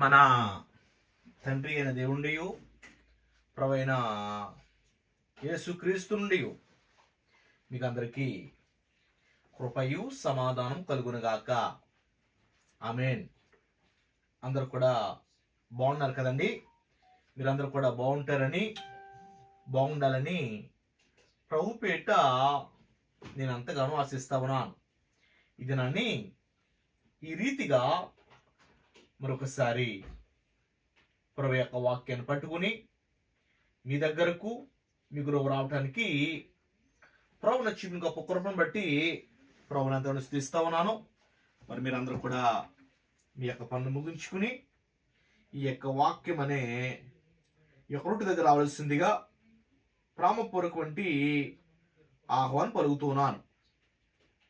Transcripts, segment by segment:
మన తండ్రి అయిన దేవుండి ప్రవైన యేసుక్రీస్తుండి మీకు అందరికీ కృపయు సమాధానం కలుగునుగాక. ఆమెన్. అందరు కూడా బాగున్నారు కదండి? మీరందరూ కూడా బాగుంటారని బాగుండాలని ప్రభుపేట నేను అంతగానో ఆశిస్తా ఉన్నాను. ఇది నన్ను ఈ రీతిగా మరొకసారి ప్రభు యొక్క వాక్యాన్ని పట్టుకుని మీ దగ్గరకు మీకు రావడానికి ప్రభు నచ్చిన గొప్ప కృపను బట్టి ప్రభుని అంతా స్థిస్తా ఉన్నాను. మరి మీరందరూ కూడా మీ యొక్క పనులు ముగించుకుని ఈ యొక్క వాక్యం అనే ఈ యొక్క దగ్గర రావాల్సిందిగా ప్రామపూర్వక వంటి ఆహ్వానం పలుకుతున్నాను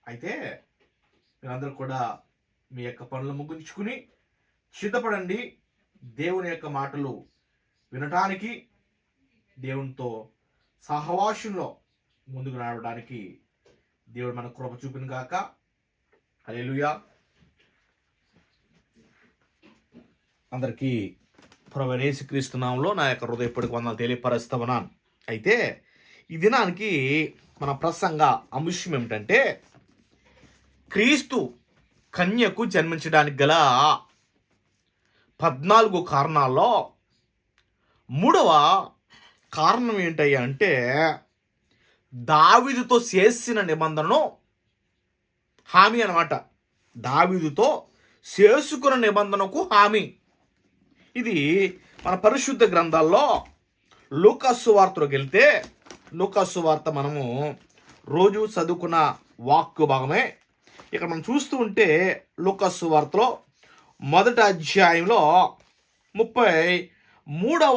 అయితే మీరందరూ కూడా మీ యొక్క పనులు ముగించుకుని సిద్ధపడండి. దేవుని యొక్క మాటలు వినటానికి దేవునితో సహవాసంలో ముందుకు నడవడానికి దేవుడు మన కృప చూపిన గాక. హల్లెలూయా. అందరికీ ప్రవేశ క్రీస్తునామంలో నా యొక్క హృదయపడికి వందలు తెలియపరుస్తా ఉన్నాను అయితే ఈ దినానికి మన ప్రసంగ అంశం ఏమిటంటే క్రీస్తు కన్యకు జన్మించడానికి గల పద్నాలుగు కారణాల్లో. మూడవ కారణం ఏంటయ్యా అంటే దావిదుతో చేసిన నిబంధనను హామీ అన్నమాట. దావిదుతో చేసుకున్న నిబంధనకు హామీ. ఇది మన పరిశుద్ధ గ్రంథాల్లో లూకస్సు వార్తలోకి వెళ్తే లూకస్సు వార్త మనము రోజు చదువుకున్న వాక్కు భాగమే. ఇక్కడ మనం చూస్తూ ఉంటే లూకస్సు వార్తలో మొదటి అధ్యాయంలో ముప్పై మూడవ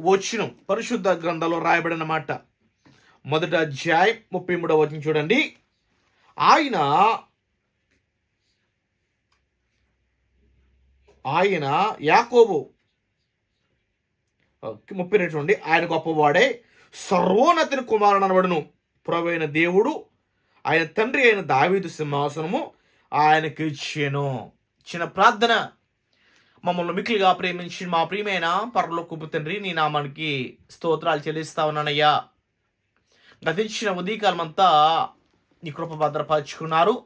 వచనం పరిశుద్ధ గ్రంథంలో రాయబడిన మాట. మొదటి అధ్యాయం ముప్పై మూడవ వచనం చూడండి. ఆయన ఆయన యాకోబు ముప్పై రెండు చూడండి. ఆయన గొప్పవాడే సర్వోన్నతిని కుమారుడు అనబడును. ప్రవైన దేవుడు ఆయన తండ్రి అయిన దావీదు సింహాసనము ఆయనకి ఇచ్చాను చిన్న ప్రార్థన. మమ్మల్ని మిక్కిలిగా ప్రేమించి మా ప్రియమైన పరలోకపు తండ్రి నీ నామానికి స్తోత్రాలు చెల్లిస్తా ఉన్నానయ్యా. గతించిన ఉదయకాలం అంతా నీ కృప భద్రపరుచుకున్నారు.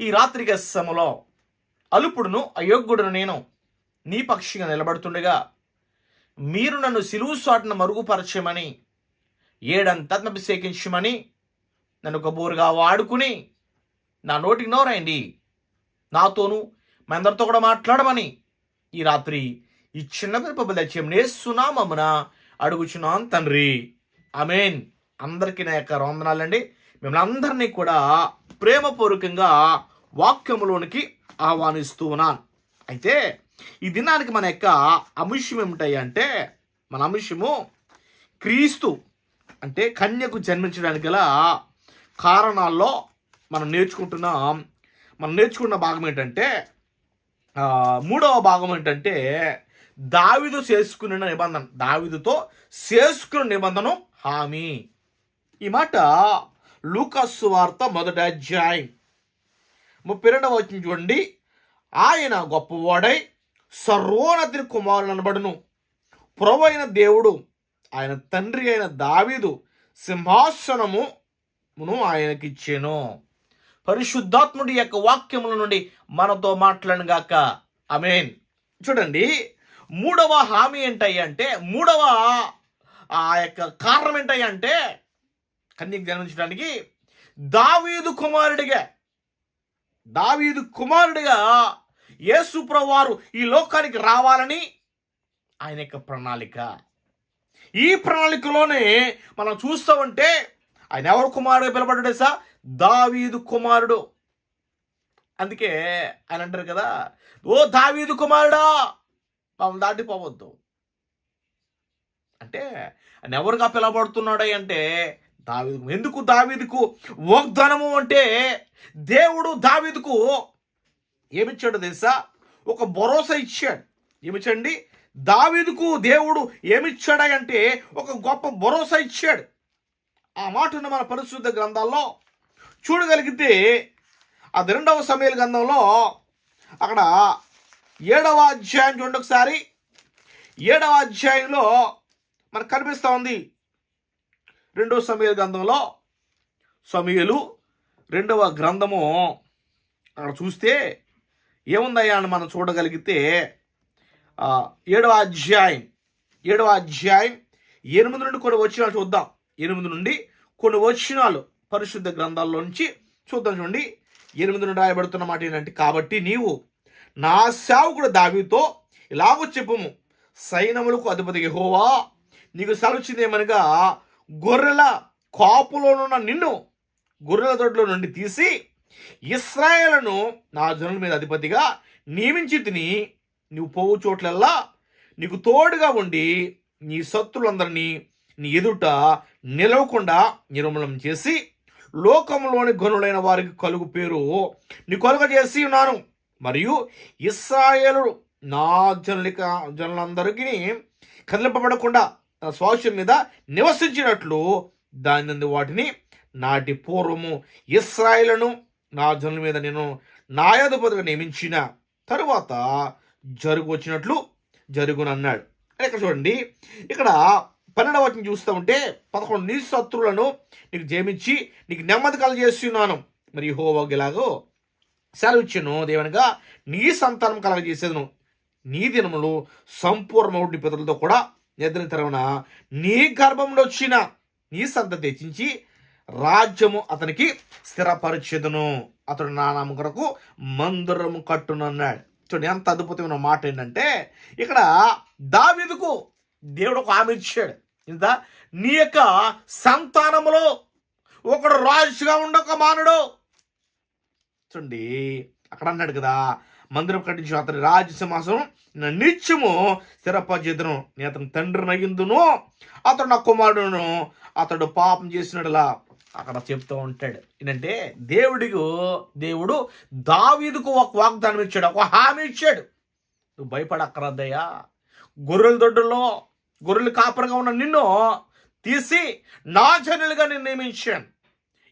ఈ రాత్రి సమలో అలుపుడును అయోగ్యుడును నేను నీ పక్షిగా నిలబడుతుండగా మీరు నన్ను సిలువు సాటును మరుగుపరచమని ఏడంతభిషేకించమని నన్ను కబూరుగా వాడుకుని నా నోటికి నోరండి నాతోనూ మీ అందరితో కూడా మాట్లాడమని ఈ రాత్రి ఈ చిన్న పిలుపు దచ్యం సునామమున అడుగుచున్నాను తండ్రి. అమేన్ అందరికీ నా యొక్క వందనాలండి. మిమ్మల్ని అందరినీ కూడా ప్రేమపూర్వకంగా వాక్యములోనికి ఆహ్వానిస్తూ ఉన్నాను. అయితే ఈ దినానికి మన యొక్క అంశం ఏమిటాయి అంటే మన అంశము క్రీస్తు అంటే కన్యకు జన్మించడానికి గల కారణాల్లో మనం నేర్చుకుంటున్నాం. మనం నేర్చుకున్న భాగం ఏంటంటే మూడవ భాగం ఏంటంటే దావిదు చేసుకున్న నిబంధన. దావిదుతో చేసుకున్న నిబంధన హామీ. ఈ మాట లూకస్ వార్త మొదటి అధ్యాయం. ముప్పై రెండవ వచ్చిన చూడండి. ఆయన గొప్పవాడై సర్వోన్నతిని కుమారుడు అనబడును. ప్రభు అయిన దేవుడు ఆయన తండ్రి అయిన దావీదు సింహాసనమును ఆయనకిచ్చాను. పరిశుద్ధాత్ముడి యొక్క వాక్యముల నుండి మనతో మాట్లాడగాక అమేన్ చూడండి మూడవ హామీ ఏంటయ్యా అంటే మూడవ ఆ యొక్క కారణం ఏంటయ్యా అంటే కన్యకు జన్మించడానికి దావీదు కుమారుడిగా దావీదు కుమారుడిగా యేసుప్రవారు ఈ లోకానికి రావాలని ఆయన యొక్క ప్రణాళిక. ఈ ప్రణాళికలోనే మనం చూస్తామంటే ఆయన ఎవరు కుమారుడు పిలబడ్డాడు సార్ దావీదు కుమారుడు. అందుకే ఆయన అంటారు కదా ఓ దావీదు కుమారుడా మమ్మల్ని దాటిపోవద్దు. అంటే ఆయన ఎవరుగా పిలబడుతున్నాడు అంటే దావీదు ఎందుకు దావీదుకు వాగ్దానము అంటే దేవుడు దావీదుకు ఏమిచ్చాడు తెలుసా? ఒక భరోసా ఇచ్చాడు. ఏమిచ్చండి? దావీదుకు దేవుడు ఏమిచ్చాడంటే ఒక గొప్ప భరోసా ఇచ్చాడు. ఆ మాటను మన పరిశుద్ధ గ్రంథాల్లో చూడగలిగితే అది రెండవ సమయాల గ్రంథంలో అక్కడ ఏడవ అధ్యాయం చూడండి ఒకసారి. ఏడవ అధ్యాయంలో మనకు కనిపిస్తూ ఉంది. రెండవ సమయ గ్రంథంలో సమయలు రెండవ గ్రంథము అక్కడ చూస్తే ఏముందయ్యా అని మనం చూడగలిగితే ఏడవ అధ్యాయం ఏడవ అధ్యాయం ఎనిమిది నుండి కొన్ని వచనాలు చూద్దాం. ఎనిమిది నుండి కొన్ని వచనాలు. పరిశుద్ధ గ్రంథాల్లో నుంచి చూద్దాం చూడండి. ఎనిమిది నుండి రాయబడుతున్న మాట ఏంటంటే కాబట్టి నీవు నా సేవకుడు దావితో ఇలాగో చెప్పుము సైనములకు అధిపతి హోవా నీకు సెలవుచ్చిందేమనగా గొర్రెల కాపులోనున్న నిన్ను గొర్రెల దొడ్లో నుండి తీసి ఇస్రాయేలను నా జనుల మీద అధిపతిగా నియమించి తిని నువ్వు పోవు చోట్లల్లా నీకు తోడుగా ఉండి నీ శత్రులందరినీ నీ ఎదుట నిలవకుండా నిర్మూలనం చేసి లోకంలోని గనులైన వారికి కలుగు పేరు. నీ కొలుగ చేసి ఉన్నాను. మరియు ఇస్రాయేలు నా జనులిక జనులందరికీ కదిలింపబడకుండా తన స్వాస్థ్యం మీద నివసించినట్లు దాని నుండి వాటిని నాటి పూర్వము ఇస్రాయిలను నా జనుల మీద నేను నాయాధిపతిగా నియమించిన తరువాత జరుగు వచ్చినట్లు జరుగునన్నాడు. ఇక్కడ చూడండి. ఇక్కడ పన్నెండవ వాటిని చూస్తూ ఉంటే పదకొండు నీ శత్రువులను నీకు జయమించి నీకు నెమ్మది కలగజేస్తున్నాను. మరి హోవగిలాగో సెలవిచ్చును దేవనగా నీ సంతానం కలగజేసేదను. నీ దినములు సంపూర్ణ పితలతో కూడా నిద్రింతరమున నీ గర్భంలో వచ్చిన నీ సంతతి తెచ్చించి రాజ్యము అతనికి స్థిరపరిచేదును. అతడు నానామ కొరకు మందిరము కట్టునన్నాడు. చూడండి ఎంత అద్భుతమైన మాట ఏంటంటే ఇక్కడ దావీదుకు దేవుడు ఒక ఆమె ఇచ్చాడు. ఇంత నీ యొక్క సంతానములో ఒకడు రాజుగా ఉండక మానడు. చూడండి అక్కడ అన్నాడు కదా మందిరం కట్టించు అతని రాజసింహాసనం నా నిత్యము స్థిరపజేతను నేను అతని తండ్రి నగిందును అతడు నా కుమారుడును అతడు పాపం చేసినడులా అక్కడ చెప్తూ ఉంటాడు. ఏంటంటే దేవుడికి దేవుడు దావీదుకు ఒక వాగ్దానం ఇచ్చాడు ఒక హామీ ఇచ్చాడు. నువ్వు భయపడక్కరద్దయ్యా గొర్రెల దొడ్డులో గొర్రెలు కాపరగా ఉన్న నిన్ను తీసి నా జనులుగా నేను నియమించాను.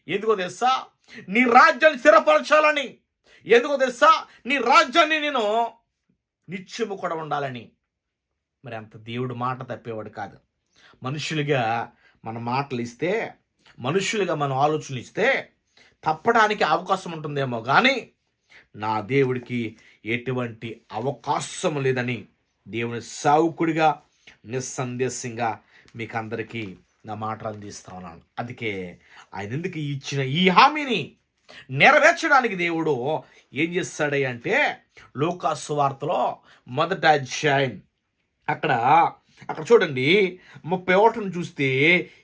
ఎందుకో తెలుసా? నీ రాజ్యాన్ని స్థిరపరచాలని. ఎందుకో తెలుసా? నీ రాజ్యాన్ని నేను నిత్యము కూడా ఉండాలని. మరి అంత దేవుడు మాట తప్పేవాడు కాదు. మనుషులుగా మన మాటలు ఇస్తే మనుషులుగా మన ఆలోచనలు ఇస్తే తప్పడానికి అవకాశం ఉంటుందేమో కానీ నా దేవుడికి ఎటువంటి అవకాశం లేదని దేవుని సావుకుడిగా నిస్సందేశంగా మీకు అందరికీ నా మాటలు అందిస్తా ఉన్నాను. అందుకే ఆయన ఎందుకు ఇచ్చిన ఈ హామీని నెరవేర్చడానికి దేవుడు ఏం చేస్తాడే అంటే లోకాసు వార్తలో మొదట అధ్యాయం అక్కడ అక్కడ చూడండి ముప్పై ఒకటిని చూస్తే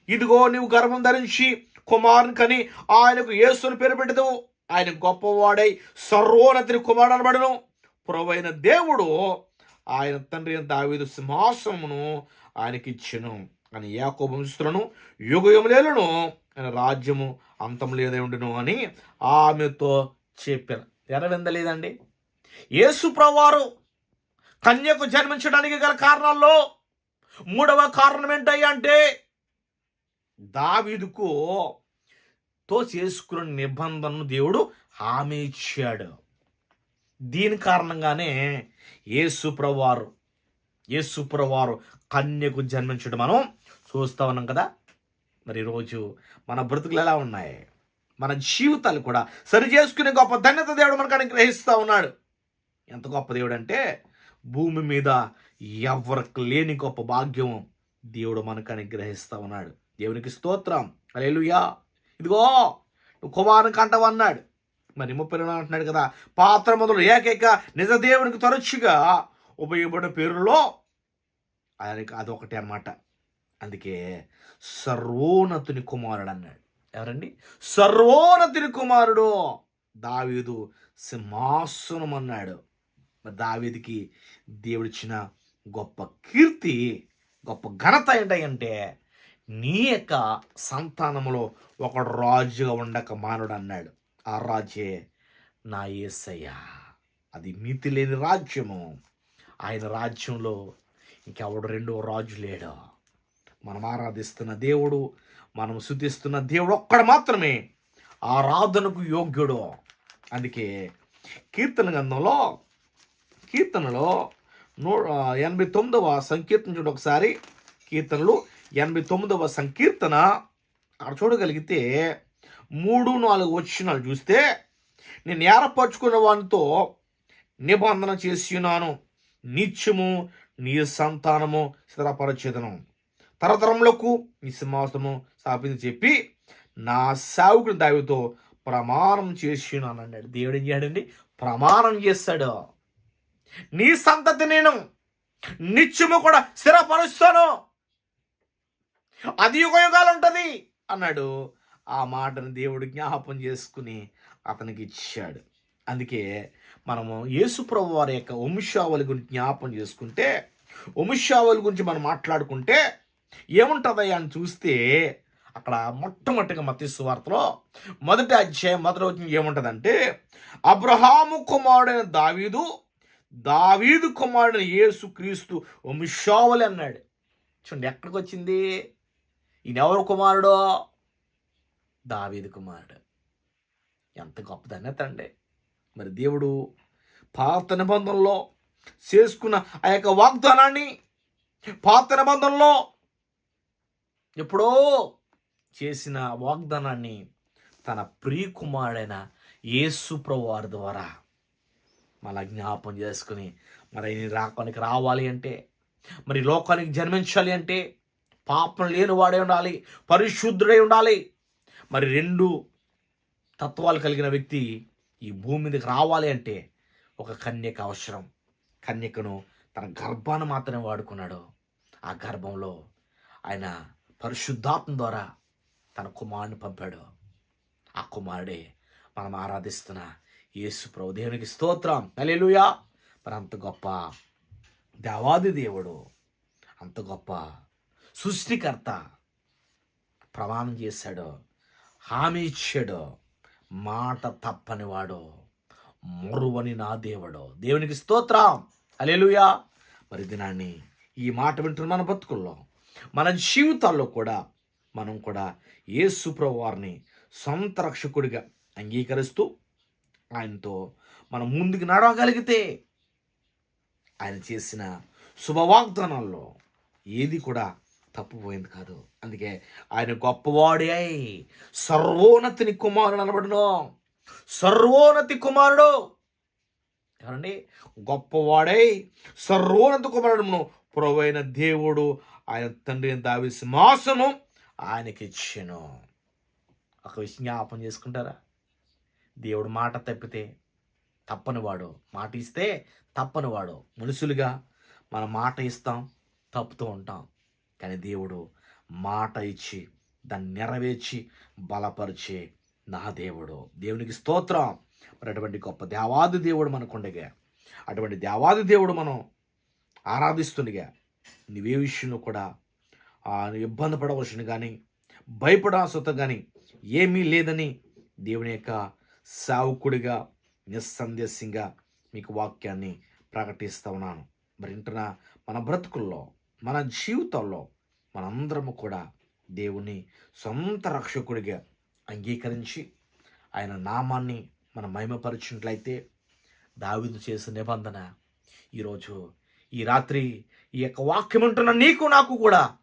ఇదిగో నీవు గర్భం ధరించి కుమారుని కని ఆయనకు యేసుని పేరు పెట్టదు ఆయన గొప్పవాడై సర్వోన్నతిని కుమారుడు అనబడను పురవైన దేవుడు ఆయన తండ్రి అయిన దావీదు సింహాసనమును ఆయనకిచ్చెను. అని యాకో వంశస్థులను ఆయన రాజ్యము అంతం లేదే ఉండును అని ఆమెతో చెప్పాను. ఎరవిందలేదండి యేసు ప్రవారు కన్యకు జన్మించడానికి గల కారణాల్లో మూడవ కారణం ఏంటయ్యా అంటే దావీదుకు తో చేసుకున్న నిబంధనను దేవుడు హామీ ఇచ్చాడు. దీని కారణంగానే యేసుప్రవారు యేసుప్రవారు కన్యకు జన్మించడం మనం చూస్తా ఉన్నాం కదా. మరి ఈరోజు మన బ్రతుకులు ఎలా ఉన్నాయి? మన జీవితాలు కూడా సరి చేసుకునే గొప్ప ధన్యత దేవుడు మనకు అనుగ్రహిస్తూ ఉన్నాడు. ఎంత గొప్ప దేవుడు అంటే భూమి మీద ఎవరికి లేని గొప్ప భాగ్యం దేవుడు మనకు అనుగ్రహిస్తూ ఉన్నాడు. దేవునికి స్తోత్రం. అలేలుయా ఇదిగో నువ్వు కుమారుని కంటవన్నాడు. మరి ముప్పై రెండు అంటున్నాడు కదా. పాత్ర మొదలు ఏకైక నిజ దేవునికి తరచుగా ఉపయోగపడిన పేరులో ఆయనకి అదొకటి అన్నమాట. అందుకే సర్వోన్నతుని కుమారుడు అన్నాడు. ఎవరండి? సర్వోన్నతుని కుమారుడు దావీదు సింహాసనం అన్నాడు. మరి దావీదికి దేవుడిచ్చిన గొప్ప కీర్తి గొప్ప ఘనత ఏంటంటే నీ యొక్క సంతానములో ఒక రాజుగా ఉండక మానుడు అన్నాడు. ఆ రాజే నా ఏసయ్య. అది మితి లేని రాజ్యము. ఆయన రాజ్యంలో ఇంకెవడు రెండో రాజు లేడు. మనం ఆరాధిస్తున్న దేవుడు మనం శుద్ధిస్తున్న దేవుడు ఒక్కడ మాత్రమే ఆరాధనకు యోగ్యుడు. అందుకే కీర్తన గంధంలో కీర్తనలో నూ ఎనభై తొమ్మిదవ సంకీర్తన చూడు ఒకసారి. కీర్తనలు ఎనభై తొమ్మిదవ సంకీర్తన. అక్కడ చూడగలిగితే మూడు నాలుగు వచ్చినాలు చూస్తే నేను ఏర్పరచుకున్న వానితో నిబంధన చేసి ఉన్నాను. నిత్యము నీ సంతానము స్థిరపరచేదను. తరతరములకు నీ సింహాసనము స్థాపించి చెప్పి నా సేవకుడి దావితో ప్రమాణం చేసి ఉన్నాను అన్నాడు దేవుడు ఏం చేయడండి? ప్రమాణం చేస్తాడు. నీ సంతతి నేను నిత్యము కూడా స్థిరపరుస్తాను. అది యుగ యుగాలు ఉంటుంది అన్నాడు. ఆ మాటను దేవుడు జ్ఞాపం చేసుకుని అతనికి ఇచ్చాడు. అందుకే మనము యేసుప్రభు వారి యొక్క వంశావళి గురించి జ్ఞాపం చేసుకుంటే వంశావళి గురించి మనం మాట్లాడుకుంటే ఏముంటుందయ్యా అని చూస్తే అక్కడ మొట్టమొదటిగా మత్తి సువార్తలో మొదటి అధ్యాయం మొదటి వచ్చిన ఏముంటుందంటే అబ్రహాము కుమారుడైన దావీదు దావీదు కుమారుడైన యేసు క్రీస్తు వంశావళి అన్నాడు. చూడండి ఎక్కడికి వచ్చింది ఈయనెవరు ఎవరు దావీదు కుమారుడు. ఎంత గొప్పదన్న తండ్రి మరి దేవుడు పాత నిబంధనలో చేసుకున్న ఆ యొక్క వాగ్దానాన్ని పాత నిబంధనలో ఎప్పుడో చేసిన వాగ్దానాన్ని తన ప్రియకుమారుడైన యేసు వారి ద్వారా మళ్ళా జ్ఞాపం చేసుకుని మరి రాకానికి రావాలి అంటే మరి లోకానికి జన్మించాలి అంటే పాపం లేని వాడే ఉండాలి పరిశుద్ధుడై ఉండాలి మరి రెండు తత్వాలు కలిగిన వ్యక్తి ఈ భూమి మీదకి రావాలి అంటే ఒక కన్యక అవసరం. కన్యకను తన గర్భాన్ని మాత్రమే వాడుకున్నాడు. ఆ గర్భంలో ఆయన పరిశుద్ధాత్మ ద్వారా తన కుమారుని పంపాడు. ఆ కుమారుడే మనం ఆరాధిస్తున్న యేసు ప్రభు దేవునికి స్తోత్రం. హల్లెలూయా! మరి అంత గొప్ప దేవాది దేవుడు అంత గొప్ప సృష్టికర్త ప్రమాణం చేశాడు. హామీ ఇచ్చాడు. మాట తప్పని వాడు మరువని నా దేవుడు. దేవునికి స్తోత్రం. అలెలుయా మరి దినాన్ని ఈ మాట వింటున్న మన బతుకుల్లో మన జీవితాల్లో కూడా మనం కూడా యేసు వారిని సొంత రక్షకుడిగా అంగీకరిస్తూ ఆయనతో మనం ముందుకు నడవగలిగితే ఆయన చేసిన శుభవాగ్దానాల్లో ఏది కూడా తప్పుపోయింది కాదు. అందుకే ఆయన గొప్పవాడి అయి సర్వోన్నతిని కుమారుడు అనబడును. సర్వోన్నతి కుమారుడు. ఏమండి గొప్పవాడై సర్వోన్నత కుమారుడును. ప్రొవైన దేవుడు ఆయన తండ్రి దావి సింహాసనం ఆయనకి ఇచ్చాను ఒక విషయం జ్ఞాపం చేసుకుంటారా? దేవుడు మాట తప్పితే తప్పనివాడు. మాట ఇస్తే తప్పనివాడు. మనుషులుగా మన మాట ఇస్తాం తప్పుతూ ఉంటాం. కానీ దేవుడు మాట ఇచ్చి దాన్ని నెరవేర్చి బలపరిచే నా దేవుడు. దేవునికి స్తోత్రం. మరి అటువంటి గొప్ప దేవాది దేవుడు మనకుండగా. అటువంటి దేవాది దేవుడు మనం ఆరాధిస్తుండగా. నువ్వే విషయంలో కూడా ఇబ్బంది పడవలసిన కానీ భయపడాల్సిన కానీ ఏమీ లేదని దేవుని యొక్క సావుకుడిగా నిస్సందేశంగా మీకు వాక్యాన్ని ప్రకటిస్తూ ఉన్నాను. మరి ఇంటున్న మన బ్రతుకుల్లో మన జీవితంలో మనందరము కూడా దేవుని సొంత రక్షకుడిగా అంగీకరించి ఆయన నామాన్ని మనం మహిమపరిచినట్లయితే దావిదు చేసిన నిబంధన ఈరోజు ఈ రాత్రి ఈ యొక్క వాక్యం ఉంటున్న నీకు నాకు కూడా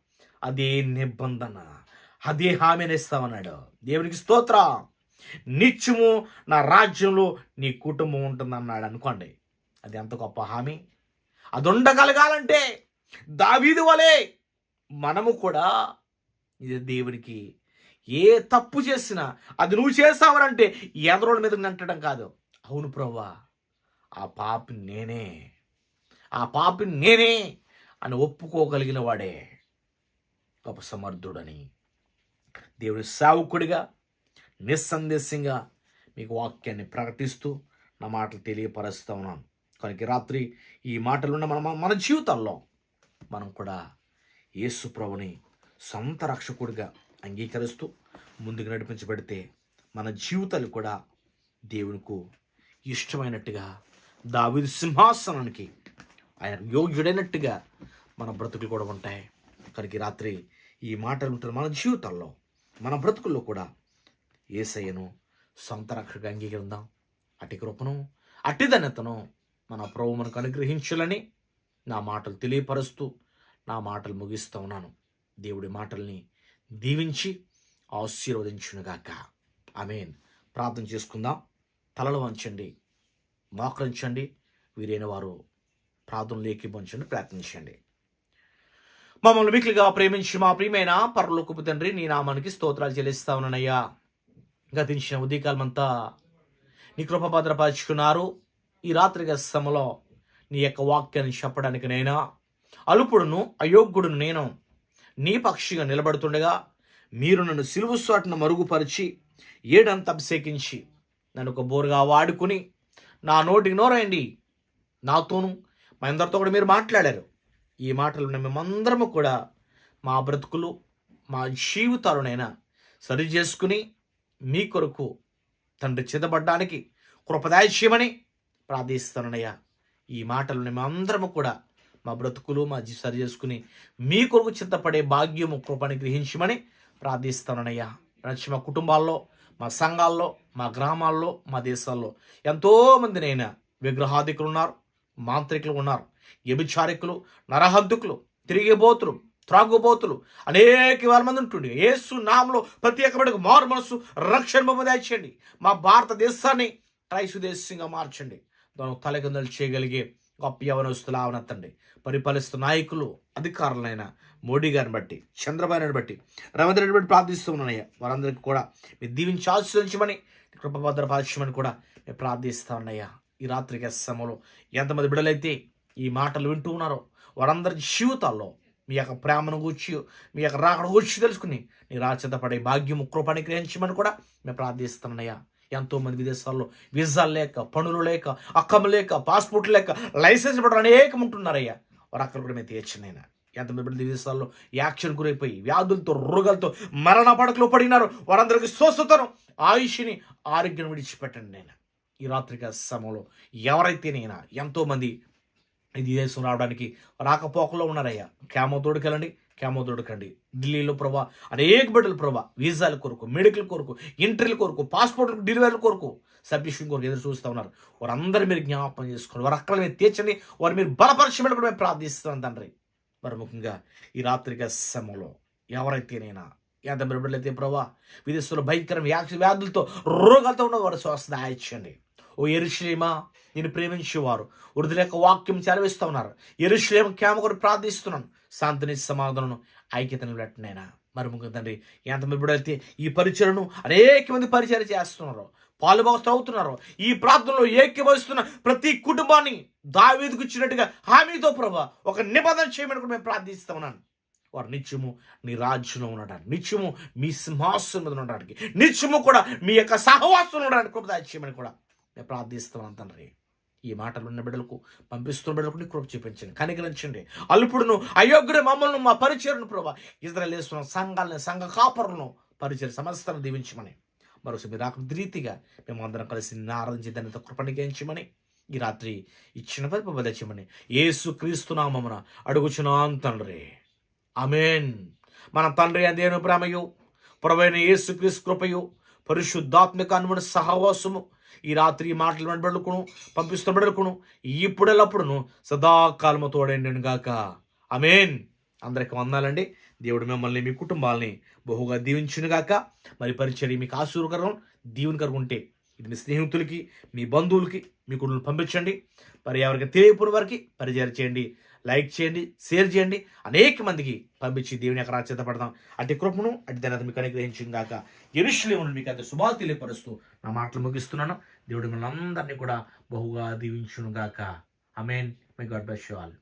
అదే నిబంధన అదే హామీని ఇస్తామన్నాడు. దేవునికి స్తోత్ర. నిత్యము నా రాజ్యంలో నీ కుటుంబం ఉంటుందన్నాడు అనుకోండి. అది ఎంత గొప్ప హామీ. అది ఉండగలగాలంటే దావీదు వలె మనము కూడా ఇది దేవునికి ఏ తప్పు చేసినా అది నువ్వు చేసావనంటే ఎదరోళ్ళ మీద అంటడం కాదు. అవును ప్రవ్వా ఆ పాపి నేనే ఆ పాపి నేనే అని ఒప్పుకోగలిగిన వాడే గొప్ప సమర్థుడని. దేవుడి సేవకుడిగా నిస్సందేశంగా మీకు వాక్యాన్ని ప్రకటిస్తూ నా మాటలు తెలియపరుస్తూ ఉన్నాను. కనుక రాత్రి ఈ మాటలు ఉన్న మన మన జీవితాల్లో మనం కూడా యేసు ప్రభుని సొంత రక్షకుడిగా అంగీకరిస్తూ ముందుకు నడిపించబడితే మన జీవితాలు కూడా దేవునికి ఇష్టమైనట్టుగా దావిది సింహాసనానికి ఆయన యోగ్యుడైనట్టుగా మన బ్రతుకులు కూడా ఉంటాయి. కనుక రాత్రి ఈ మాటలు ఉంటారు మన జీవితాల్లో మన బ్రతుకుల్లో కూడా ఏసయ్యను సొంత రక్షగా అంగీకరిందాం అటి కృపను అట్టి ధన్యతను మన ప్రభు మనకు అనుగ్రహించాలని నా మాటలు తెలియపరుస్తూ నా మాటలు ముగిస్తూ ఉన్నాను. దేవుడి మాటల్ని దీవించి ఆశీర్వదించునుగాక. ఆమెన్. ప్రార్థన చేసుకుందాం. తలలు వంచండి. మోకరించండి వీరైన వారు ప్రార్థనలు ఏకీభవించండి ప్రయత్నించండి మమ్మల్ని మిక్కిలిగా ప్రేమించి మా ప్రియమైన పరలోకపు తండ్రి నీ నామానికి స్తోత్రాలు చెల్లిస్తా ఉన్నానయ్యా. గతించిన ఉదయకాలమంతా నీ కృప భద్రపరుచుకున్నారు. ఈ రాత్రి సమలో నీ యొక్క వాక్యాన్ని చెప్పడానికి నైనా అలుపుడును అయోగ్యుడును నేను. నీ పక్షిగా నిలబడుతుండగా మీరు నన్ను సిలువు సాటును మరుగుపరిచి ఏడంత అభిషేకించి నన్ను ఒక బోరుగా వాడుకుని నా నోటికి నోరండి నాతోనూ మా అందరితో కూడా మీరు మాట్లాడారు. ఈ మాటలు మేమందరము కూడా మా బ్రతుకులు మా జీవితాలనైనా సరి చేసుకుని మీ కొరకు తండ్రి చిదపడ్డానికి కృపదాయమని ప్రార్థిస్తానయ్యా ఈ మాటలు మేమందరము కూడా మా బ్రతుకులు మా జీ సరి చేసుకుని మీ కొరకు చింతపడే భాగ్యము కృపని గ్రహించమని ప్రార్థిస్తానయ్యా నచ్చి మా కుటుంబాల్లో మా సంఘాల్లో మా గ్రామాల్లో మా దేశాల్లో ఎంతోమందినైనా విగ్రహాధికులు ఉన్నారు మాంత్రికులు ఉన్నారు వ్యభిచారికులు నరహద్దుకులు తిరిగిబోతులు త్రాగుబోతులు అనేక వేల మంది ఉంటుండే. ఏసు నామలో ప్రత్యేకమైన మారు మనసు రక్షణ బొమ్మ మా భారతదేశాన్ని క్రైస్తు దేశంగా మార్చండి. దాని తలకిందలు చేయగలిగే గొప్ప యవనస్తులు ఆవనెత్తండి. పరిపాలిస్తున్న నాయకులు అధికారులైన మోడీ గారిని బట్టి చంద్రబాబు నాయుడు బట్టి రవీంద్ర రెడ్డి బట్టి ప్రార్థిస్తున్నానయ్యా వారందరికీ కూడా మీరు దీవించి ఆశీర్వదించమని కృపభద్రపరచమని కూడా మేము ప్రార్థిస్తా ఉన్నాయ్యా. ఈ రాత్రికి సమయంలో ఎంతమంది బిడ్డలైతే ఈ మాటలు వింటూ ఉన్నారో వారందరి జీవితాల్లో మీ యొక్క ప్రేమను గూర్చి మీ యొక్క రాకడ గూర్చి తెలుసుకుని నీ రాచేత పడే భాగ్యము కృపని కూడా మేము ప్రార్థిస్తున్నాయ్యా ఎంతోమంది విదేశాల్లో వీసాలు లేక పనులు లేక అక్కము లేక పాస్పోర్ట్ లేక లైసెన్స్ పడడం అనేకం ఉంటున్నారయ్యా. వారు అక్కడ కూడా మేము తీర్చినైనా ఎంతమంది బిడ్డలు విదేశాల్లో యాక్షన్ గురైపోయి వ్యాధులతో రోగాలతో మరణ పడకలో పడినారు. వారందరికీ స్వస్థతను ఆయుష్ని ఆరోగ్యం విడిచిపెట్టండి నేను ఈ రాత్రిక సమయంలో ఎవరైతే నేను ఎంతోమంది ఇది దేశం రావడానికి రాకపోకలో ఉన్నారయ్యా. క్యామో తోడుకెళ్ళండి క్యామో దొడకండి ఢిల్లీలో ప్రభా అనేక బిడ్డలు ప్రభా వీసాల కొరకు మెడికల్ కొరకు ఇంటర్వ్యూల కొరకు పాస్పోర్ట్ డెలివరీల కొరకు సబ్మిషన్ కొరకు ఎదురు చూస్తూ ఉన్నారు. వారందరూ మీరు జ్ఞాపకం చేసుకోండి. వారు అక్కడ మీరు తీర్చండి. వారు మీరు బలపరచమని కూడా మేము ప్రార్థిస్తున్నాం తండ్రి. మరి ముఖ్యంగా ఈ రాత్రిక సమయంలో ఎవరైతేనైనా ఎంత బిడ్డలైతే ప్రభా విదేశంలో భయంకరం వ్యాధులతో రోగాలతో ఉన్న వారు స్వస్థ ఆయించండి ఓ ఎరుశ్లేమా నేను ప్రేమించేవారు. వృద్ధుల యొక్క వాక్యం చదివిస్తూ ఉన్నారు. ఎరుశ్లేమ క్యామ కూడా ప్రార్థిస్తున్నాను. శాంతిని సమాధానం ఐక్యతను పెట్టినైనా. మరి ముఖ్య తండ్రి ఎంతమంది బిడ్డలైతే ఈ పరిచయను అనేక మంది పరిచయం చేస్తున్నారు పాలుభాగస్తూ అవుతున్నారు ఈ ప్రాంతంలో ఏకీభవిస్తున్న ప్రతి కుటుంబాన్ని దావీదుకు ఇచ్చినట్టుగా హామీతో ప్రభా ఒక నిబంధన చేయమని కూడా మేము ప్రార్థిస్తా ఉన్నాను వారు నిత్యము నీ రాజ్యంలో ఉండడానికి నిత్యము మీ సింహాసనం మీద ఉండడానికి నిత్యము కూడా మీ యొక్క సహవాసంలో ఉండడానికి కృప చేయమని కూడా నేను ప్రార్థిస్తున్నాను తండ్రి. ఈ మాటలు ఉన్న బిడ్డలకు పంపిస్తున్న బిడ్డలకు నీ కృప చూపించండి కనికరించండి. అల్పుడును అయోగ్యుడు మమ్మల్ని మా పరిచయను ప్రభా. ఇజ్రాయల్ లేస్తున్న సంఘాలను సంఘ కాపరులను పరిచయ సమస్తను దీవించమని. మరోసారి మీరు రాకుండా రీతిగా మేము అందరం కలిసి ఆరాధించి దానితో కృపణిగించమని ఈ రాత్రి ఇచ్చిన పరిప ఏసు యేసు క్రీస్తునామమున అడుగుచున్నాను తండ్రి. అమేన్ మన తండ్రి అదేను ప్రేమయు ప్రవైన యేసు క్రీస్తు కృపయు పరిశుద్ధాత్మిక అనుమతి సహవాసము ఈ రాత్రి ఈ మాటలు వెంటబడుకును పంపిస్తున్న బిడ్డలకును ఇప్పుడెల్లప్పుడును సదాకాలము తోడండి గాక. అమేన్ అందరికి వందాలండి దేవుడు మిమ్మల్ని మీ కుటుంబాలని బహుగా దీవించునుగాక మరి పరిచయం మీకు ఆశీర్వకరం. దీవెనకరం ఉంటే ఇది మీ స్నేహితులకి మీ బంధువులకి మీ కుటుంబం పంపించండి. మరి ఎవరికి తెలియపోయిన వారికి పరిచయం చేయండి. లైక్ చేయండి షేర్ చేయండి. అనేక మందికి పంపించి దేవుని యొక్క రాచేత పడదాం. అటు కృపను అటు దాని మీకు అనుగ్రహించింది కాక ఎరుషులేములు మీకు అంత శుభాలు తెలియపరుస్తూ నా మాటలు ముగిస్తున్నాను. దేవుడు మనందరినీ కూడా బహుగా దీవించును గాక. Amen my God bless you all